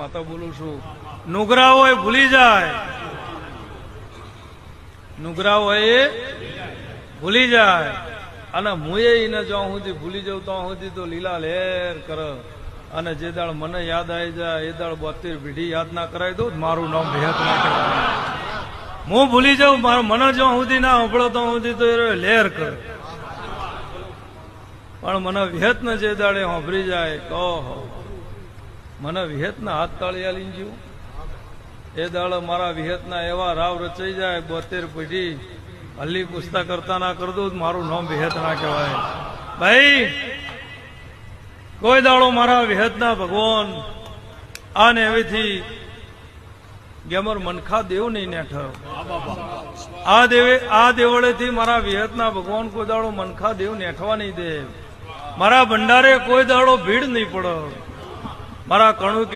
માતા બોલું છું, નુગરાઓ ભૂલી જાય. નુગરાઓ એ ભૂલી જાય. અને હું એને જો સુધી ભૂલી જાઉં તો સુધી તો લીલા લહેર કર. અને જે દાળ મને યાદ આવી જાય, એ દાળ બોતેર પેઢી યાદ ના કરાવી દઉં મારું નામ ભેત હું ભૂલી જાઉં, મારો મને જો સુધી ના સાંભળો તો સુધી તો એ લહેર કર. પણ મને વિહત ને જે દાડે સાંભળી જાય, કહો મને વિહેતના હાથ તાળિયા લઈને એ દાડો મારા વિહેતના એવા રાવ રચાઈ જાય, બોતેર પછી હલ્લી પૂછતા કરતા ના કર દઉં તો મારું નામ વિહેત ના કહેવાય. ભાઈ, કોઈ દાડો મારા વિહેતના ભગવાન આને એવેથી ગેમર મનખા દેવ નહીં નેઠ. આ દેવે, આ દેવળેથી મારા વિહેતના ભગવાન કોઈ દાડો મનખા દેવ નેઠવા નહીં દે. મારા ભંડારે કોઈ દાડો ભીડ નહીં પડે. મારા કણુ